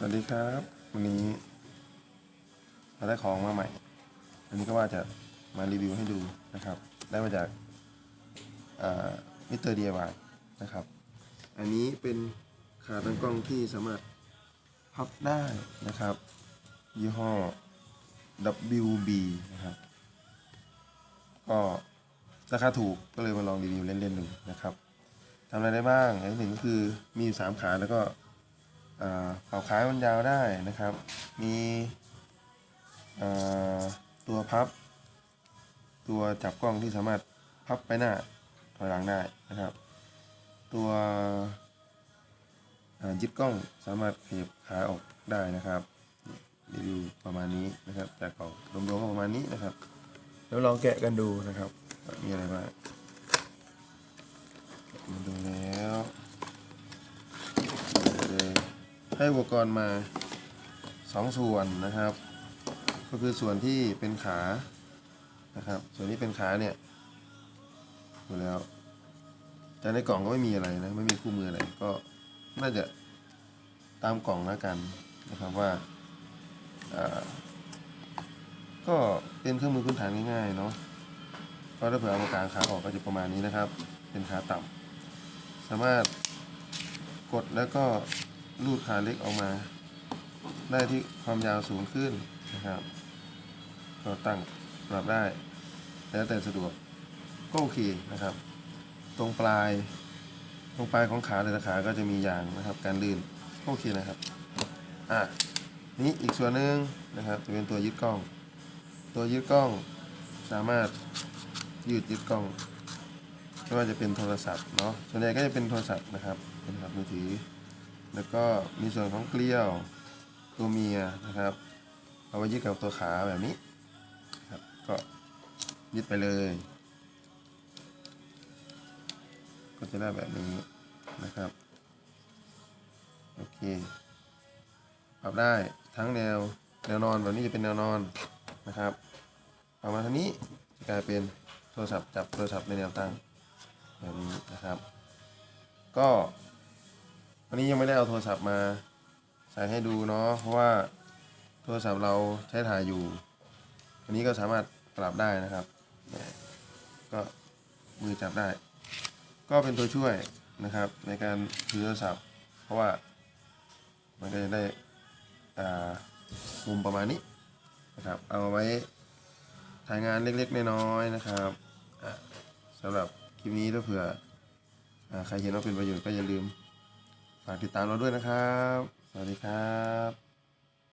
สวัสดีครับวันนี้เราได้ของมาใหม่อันนี้ก็ว่าจะมารีวิวให้ดูนะครับ ได้มาจากมิสเตอร์เดียวายนะครับ อันนี้เป็นขาตั้งกล้องที่สามารถพับได้นะครับ ยี่ห้อ WB นะครับ ก็ราคาถูกก็เลยมาลองรีวิวเล่นๆดูนะครับทำอะไรได้บ้างอันหนึ่งก็คือมีอยู่สามขาแล้วก็ เป่าขายมันยาวได้นะครับ มีตัวพับ ตัวจับกล้องที่สามารถพับไปหน้าถอยหลังได้นะครับ ตัวยึดกล้องสามารถขยับขาออกได้นะครับรีวิวประมาณนี้นะครับจากกล่องรวมๆก็ประมาณนี้นะครับเดี๋ยวลองแกะกันดูนะครับ มีอะไรบ้างมาดูแล้วเลย ให้อุปกรณ์มาสองส่วนนะครับ ก็คือส่วนที่เป็นขานะครับ ส่วนที่เป็นขาเนี่ยดูแล้วแต่ในกล่องก็ไม่มีอะไรนะไม่มีคู่มืออะไรก็น่าจะตามกล่องแล้วกันนะครับว่าอ่าก็เป็นเครื่องมือพื้นฐานง่ายๆเนาะก็ถ้าเผื่อเอามากางขาออกก็จะประมาณนี้นะครับ เป็นขาต่ำสามารถกดแล้วก็ ลูดขาเล็กออกมา ได้ที่ความยาวสูงขึ้นนะครับก็ตั้งปรับได้ แล้วแต่สะดวกก็โอเคนะครับ ตรงปลาย ตรงปลายของขาแต่ละขาก็จะมียางนะครับ การลื่นก็โอเคนะครับอะนี่อีกส่วนหนึ่งนะครับ จะเป็นตัวยึดกล้อง ตัวยึดกล้องสามารถยืดยึดกล้องไม่ว่าจะเป็นโทรศัพท์เนาะส่วนใหญ่ก็จะเป็นโทรศัพท์นะครับเป็นโทรศัพท์มือถือ แล้วก็มีส่วนของเกลียวตัวเมียนะครับ เอาไว้ยึดกับตัวขาแบบนี้ครับก็ยึดไปเลย ก็จะได้แบบนี้นะครับโอเคปรับได้ทั้งแนวแนวนอนแบบนี้จะเป็นแนวนอนนะครับปรับมาทางนี้จะกลายเป็นโทรศัพท์จับโทรศัพท์ในแนวตั้งแบบนี้นะครับ ก็ วันนี้ยังไม่ได้เอาโทรศัพท์มาใส่ให้ดูเนาะเพราะว่าโทรศัพท์เราใช้ถ่ายอยู่อันนี้ก็สามารถปรับได้นะครับก็มือจับได้ ก็เป็นตัวช่วยนะครับ ในการถือโทรศัพท์ เพราะว่ามันก็จะได้อ่ามุมประมาณนี้นะครับ เอาไว้ถ่ายงานเล็กๆน้อยๆนะครับสำหรับคลิปนี้ถ้าเผื่ออใครเห็นว่าเป็นประโยชน์ก็อย่าลืม ฝากติดตามเราด้วยนะครับ สวัสดีครับ